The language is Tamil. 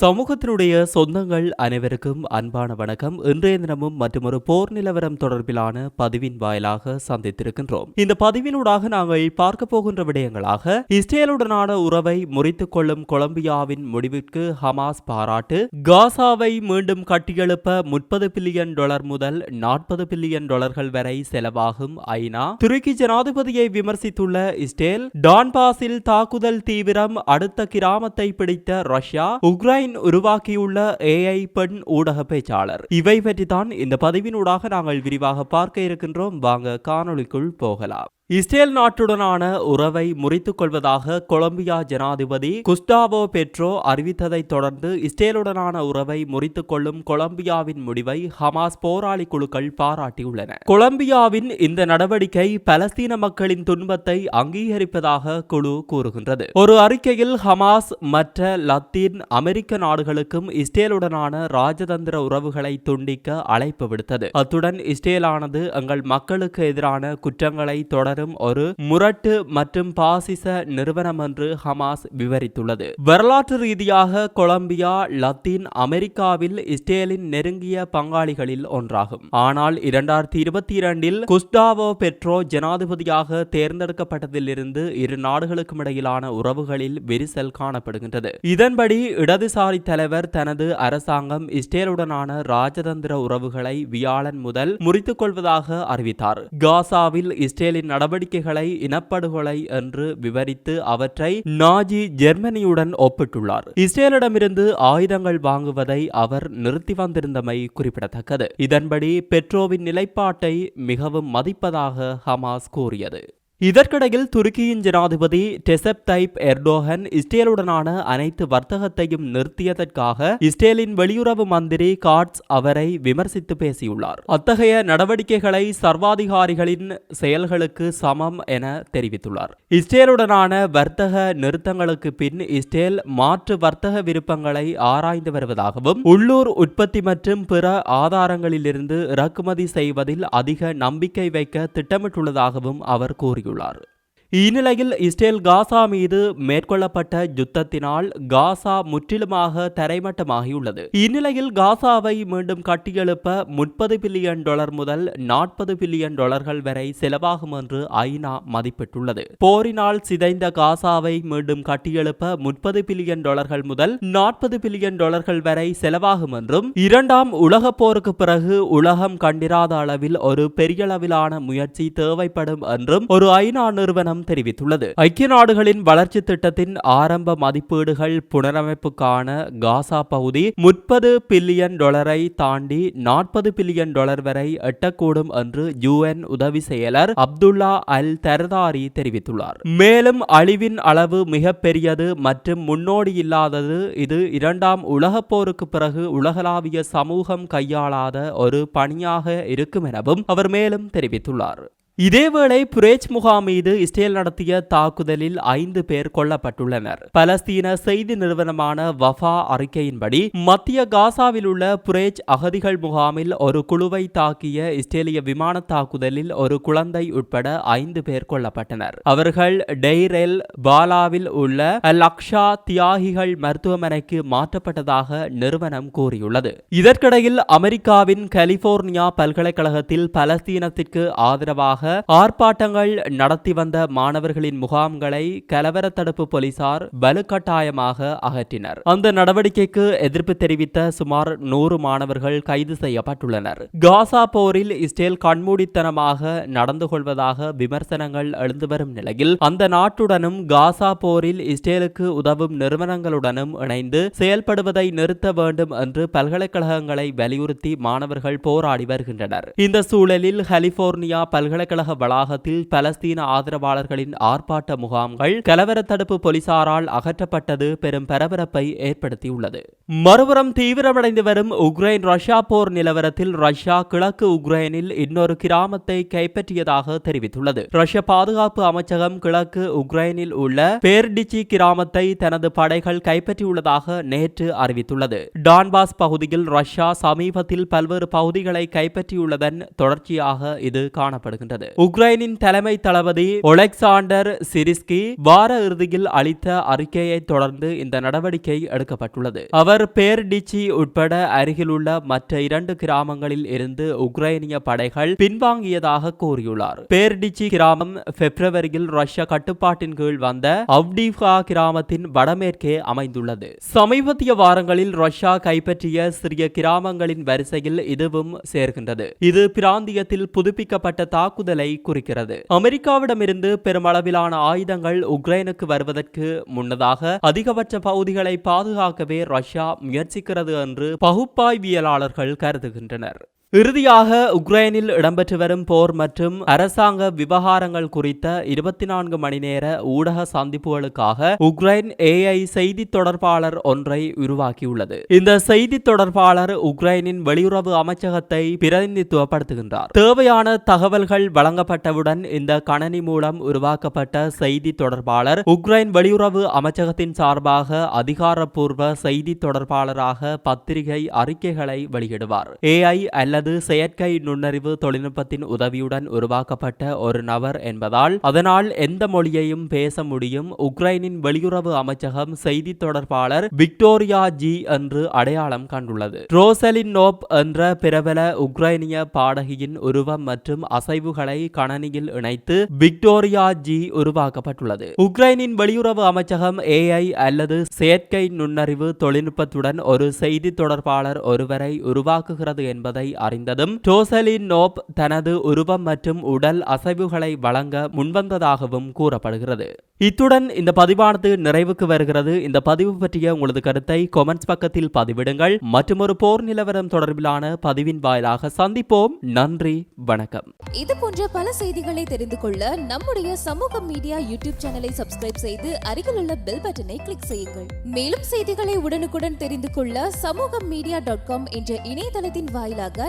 சமூகத்தினுடைய சொந்தங்கள் அனைவருக்கும் அன்பான வணக்கம். இன்றைய தினமும் மற்றொரு போர் நிலவரம் தொடர்பிலான பதிவின் வாயிலாக சந்தித்திருக்கின்றோம். இந்த பதிவினூடாக நாங்கள் பார்க்க போகின்ற விடயங்களாக இஸ்ரேலுடனான உறவை முறித்துக் கொள்ளும் கொலம்பியாவின் முடிவிற்கு ஹமாஸ் பாராட்டு காசாவை மீண்டும் கட்டியெழுப்ப முப்பது பில்லியன் டாலர் முதல் நாற்பது பில்லியன் டாலர்கள் வரை செலவாகும் ஐநா. துருக்கி ஜனாதிபதியை விமர்சித்துள்ள இஸ்ரேல் டான்பாஸில் தாக்குதல் தீவிரம் அடுத்த கிராமத்தை பிடித்த ரஷ்யா உக்ரைன் உருவாக்கியுள்ள ஏஐ பெண் ஊடக பேச்சாளர். இவை பற்றி தான் இந்த பதிவினூடாக நாங்கள் விரிவாக பார்க்க இருக்கின்றோம். வாங்க காணொளிக்குள் போகலாம். இஸ்ரேல் நாட்டுடனான உறவை முறித்துக் கொள்வதாக கொலம்பியா ஜனாதிபதி குஸ்டாவோ பெட்ரோ அறிவித்ததைத் தொடர்ந்து இஸ்ரேலுடனான உறவை முறித்துக் கொள்ளும் கொலம்பியாவின் முடிவை ஹமாஸ் போராளி குழுக்கள் பாராட்டியுள்ளன. கொலம்பியாவின் இந்த நடவடிக்கை பலஸ்தீன மக்களின் துன்பத்தை அங்கீகரிப்பதாக குழு கூறுகின்றது. ஒரு அறிக்கையில் ஹமாஸ் மற்ற லத்தீன் அமெரிக்க நாடுகளுக்கும் இஸ்ரேலுடனான ராஜதந்திர உறவுகளை துண்டிக்க அழைப்பு விடுத்தது. அத்துடன் இஸ்ரேலானது எங்கள் மக்களுக்கு எதிரான குற்றங்களை தொடரும் ஒரு முரட்டு மற்றும் பாசிச நிறுவனம் என்று ஹமாஸ் விவரித்துள்ளது. வரலாற்று ரீதியாக கொலம்பியா லத்தீன் அமெரிக்காவில் இஸ்ரேலின் நெருங்கிய பங்காளிகளில் ஒன்றாகும். ஆனால் இரண்டாயிரத்தி இருபத்தி இரண்டில் குஸ்டாவோ பெட்ரோ ஜனாதிபதியாக தேர்ந்தெடுக்கப்பட்டதிலிருந்து இரு நாடுகளுக்கும் இடையிலான உறவுகளில் விரிசல் காணப்படுகின்றது. இதன்படி இடதுசாரி தலைவர் தனது அரசாங்கம் இஸ்ரேலுடனான ராஜதந்திர உறவுகளை வியாழன் முதல் முறித்துக் கொள்வதாக அறிவித்தார். காசாவில் இஸ்ரேலின் நடவடிக்கைகளை இனப்படுகொலை என்று விவரித்து அவற்றை நாஜி ஜெர்மனியுடன் ஒப்பிட்டுள்ளார். இஸ்ரேலிடமிருந்து ஆயுதங்கள் வாங்குவதை அவர் நிறுத்தி வந்திருந்தமை குறிப்பிடத்தக்கது. இதன்படி பெட்ரோவின் நிலைப்பாட்டை மிகவும் மதிப்பதாக ஹமாஸ் கூறியது. இதற்கிடையில் துருக்கியின் ஜனாதிபதி டெசப் தைப் எர்டோகன் இஸ்ரேலுடனான அனைத்து வர்த்தகத்தையும் நிறுத்தியதற்காக இஸ்ரேலின் வெளியுறவு மந்திரி காட்ஸ் அவரை விமர்சித்து பேசியுள்ளார். அத்தகைய நடவடிக்கைகளை சர்வாதிகாரிகளின் செயல்களுக்கு சமம் என தெரிவித்துள்ளார். இஸ்ரேலுடனான வர்த்தக நிறுத்தங்களுக்கு பின் இஸ்ரேல் மாற்று வர்த்தக விருப்பங்களை ஆராய்ந்து வருவதாகவும் உள்ளூர் உற்பத்தி மற்றும் பிற ஆதாரங்களிலிருந்து இறக்குமதி செய்வதில் அதிக நம்பிக்கை வைக்க திட்டமிட்டுள்ளதாகவும் அவர் கூறியுள்ளார். கூறியுள்ளார் இந்நிலையில் இஸ்ரேல் காசா மீது மேற்கொள்ளப்பட்ட யுத்தத்தினால் காசா முற்றிலுமாக தரைமட்டமாகியுள்ளது. இந்நிலையில் காசாவை மீண்டும் கட்டியெழுப்ப முப்பது பில்லியன் டாலர் முதல் நாற்பது பில்லியன் டாலர்கள் வரை செலவாகும் என்று ஐநா மதிப்பிட்டுள்ளது. போரினால் சிதைந்த காசாவை மீண்டும் கட்டியெழுப்ப முப்பது பில்லியன் டாலர்கள் முதல் நாற்பது பில்லியன் டாலர்கள் வரை செலவாகும் என்றும் இரண்டாம் உலக போருக்கு பிறகு உலகம் கண்டிராத அளவில் ஒரு பெரியளவிலான முயற்சி தேவைப்படும் என்றும் ஒரு ஐநா நிறுவனம் தெரிவித்துள்ளது. ஐக்கிய நாடுகளின் வளர்ச்சி திட்டத்தின் ஆரம்ப மதிப்பீடுகள் புனரமைப்புக்கான காசா பகுதி முப்பது பில்லியன் டாலரை தாண்டி நாற்பது பில்லியன் டாலர் வரை எட்டக்கூடும் என்று யுஎன் உதவி செயலர் அப்துல்லா அல் தர்தாரி தெரிவித்துள்ளார். மேலும் அழிவின் அளவு மிக பெரியது மற்றும் முன்னோடி இல்லாதது இது இரண்டாம் உலகப் போருக்கு பிறகு உலகளாவிய சமூகம் கையாளாத ஒரு பணியாக இருக்கும் எனவும் அவர் மேலும் தெரிவித்துள்ளார். இதேவேளை புரேஜ் முகாம் மீது இஸ்ரேல் நடத்திய தாக்குதலில் ஐந்து பேர் கொல்லப்பட்டுள்ளனர். பலஸ்தீன செய்தி நிறுவனமான வஃபா அறிக்கையின்படி மத்திய காசாவில் உள்ள புரேஜ் அகதிகள் முகாமில் ஒரு குழுவை தாக்கிய இஸ்ரேலிய விமான தாக்குதலில் ஒரு குழந்தை உட்பட ஐந்து பேர் கொல்லப்பட்டனர். அவர்கள் டெய்ரெல் பாலாவில் உள்ள லக்ஷா தியாகிகள் மருத்துவமனைக்கு மாற்றப்பட்டதாக நிறுவனம் கூறியுள்ளது. இதற்கிடையில் அமெரிக்காவின் கலிபோர்னியா பல்கலைக்கழகத்தில் பலஸ்தீனத்திற்கு ஆதரவாக ஆர்ப்பாட்டங்கள் நடத்தி வந்த மாணவர்களின் முகாம்களை கலவர தடுப்பு போலீசார் வலுக்கட்டாயமாக அகற்றினர். அந்த நடவடிக்கைக்கு எதிர்ப்பு தெரிவித்த சுமார் நூறு மாணவர்கள் கைது செய்யப்பட்டுள்ளனர். காசா போரில் இஸ்ரேல் கண்மூடித்தனமாக நடந்து கொள்வதாக விமர்சனங்கள் எழுந்து வரும் நிலையில் அந்த நாட்டுடனும் காசா போரில் இஸ்ரேலுக்கு உதவும் நிறுவனங்களுடனும் இணைந்து செயல்படுவதை நிறுத்த வேண்டும் என்று பல்கலைக்கழகங்களை வலியுறுத்தி மாணவர்கள் போராடி வருகின்றனர். இந்த சூழலில் கலிபோர்னியா பல்கலைக்கழக வளாகத்தில் பலஸ்தீன ஆதரவாளர்களின் ஆர்ப்பாட்ட முகாம்கள் கலவர தடுப்பு போலீசாரால் அகற்றப்பட்டது பெரும் பரபரப்பை ஏற்படுத்தியுள்ளது. மறுபுறம் தீவிரமடைந்து வரும் உக்ரைன் ரஷ்யா போர் நிலவரத்தில் ரஷ்யா கிழக்கு உக்ரைனில் இன்னொரு கிராமத்தை கைப்பற்றியதாக தெரிவித்துள்ளது. ரஷ்ய பாதுகாப்பு அமைச்சகம் கிழக்கு உக்ரைனில் உள்ள பேர்டிச்சி கிராமத்தை தனது படைகள் கைப்பற்றியுள்ளதாக நேற்று அறிவித்துள்ளது. டான்பாஸ் பகுதியில் ரஷ்யா சமீபத்தில் பல்வேறு பகுதிகளை கைப்பற்றியுள்ளதன் தொடர்ச்சியாக இது காணப்படுகின்றது. தெரிவித்துள்ளது உக்ரைனின் தலைமை தளபதி ஒலெக்சாண்டர் சிரிஸ்கி வார இறுதியில் அளித்த அறிக்கையை தொடர்ந்து இந்த நடவடிக்கை எடுக்கப்பட்டுள்ளது. அவர் பேர்டிச்சி உட்பட அருகிலுள்ள மற்ற இரண்டு கிராமங்களில் இருந்து உக்ரைனிய படைகள் பின்வாங்கியதாக கூறியுள்ளார். பேர்டிச்சி கிராமம் பிப்ரவரியில் ரஷ்ய கட்டுப்பாட்டின் கீழ் வந்த அவ்டிஃபா கிராமத்தின் வடமேற்கே அமைந்துள்ளது. சமீபத்திய வாரங்களில் ரஷ்யா கைப்பற்றிய சிறிய கிராமங்களின் வரிசையில் இதுவும் சேர்கின்றது. இது பிராந்தியத்தில் புதுப்பிக்கப்பட்ட தாக்குதல் குறிக்கிறது. அமெரிக்காவிடமிருந்து பெருமளவிலான ஆயுதங்கள் உக்ரைனுக்கு வருவதற்கு முன்னதாக அதிகபட்ச பகுதிகளை பாதுகாக்கவே ரஷ்யா முயற்சிக்கிறது என்று பகுப்பாய்வியலாளர்கள் கருதுகின்றனர். இறுதியாக உக்ரைனில் இடம்பெற்று வரும் போர் மற்றும் அரசாங்க விவகாரங்கள் குறித்த இருபத்தி நான்கு மணி நேர ஊடக சந்திப்புகளுக்காக உக்ரைன் ஏஐ செய்தி தொடர்பாளர் ஒன்றை உருவாக்கியுள்ளது. இந்த செய்தி தொடர்பாளர் உக்ரைனின் வெளியுறவு அமைச்சகத்தை பிரதிநிதித்துவப்படுத்துகின்றார். தேவையான தகவல்கள் வழங்கப்பட்டவுடன் இந்த கணனி மூலம் உருவாக்கப்பட்ட செய்தி தொடர்பாளர் உக்ரைன் வெளியுறவு அமைச்சகத்தின் சார்பாக அதிகாரப்பூர்வ செய்தி தொடர்பாளராக பத்திரிகை அறிக்கைகளை வெளியிடுவார். ஏஐ அல்லது செயற்கை நுண்ணறிவு தொழில்நுட்பத்தின் உதவியுடன் உருவாக்கப்பட்ட ஒரு நபர் என்பதால் அதனால் எந்த மொழியையும் பேச முடியும். உக்ரைனின் வெளியுறவு அமைச்சகம் செய்தி தொடர்பாளர் விக்டோரியா ஜி என்று அடையாளம் கண்டுள்ளது. ரோசலின் நோப் என்ற பிரபல உக்ரைனிய பாடகியின் உருவம் மற்றும் அசைவுகளை கணனியில் இணைத்து விக்டோரியா ஜி உருவாக்கப்பட்டுள்ளது. உக்ரைனின் வெளியுறவு அமைச்சகம் ஏஐ அல்லது செயற்கை நுண்ணறிவு தொழில்நுட்பத்துடன் ஒரு செய்தி தொடர்பாளர் ஒருவரை உருவாக்குகிறது என்பதை அறிந்ததும் டோசலின் நோப் தனது உருவம் மற்றும் உடல் அசைவுகளை வழங்க முன்வந்ததாகவும் கூறப்படுகிறது. இத்துடன் இந்த பதிவானது நிறைவுக்கு வருகிறது. இந்த பதிவு பற்றிய உங்களது கருத்தை கொமெண்ட்ஸ் பக்கத்தில் பதிவிடுங்கள். மற்றும் ஒரு போர் நிலவரம் தொடர்பிலான பதிவின் வாயிலாக சந்திப்போம். நன்றி வணக்கம். இது போன்ற பல செய்திகளை தெரிந்து கொள்ள நம்முடைய சமூக மீடியா யூடியூப் சேனலை சப்ஸ்கிரைப் செய்து அருகில் உள்ள பெல் பட்டனை கிளிக் செய்யுங்கள். மேலும் செய்திகளை உடனுக்குடன் தெரிந்து கொள்ள சமூக மீடியா டாட் காம் என்ற இணையதளத்தின் வாயிலாக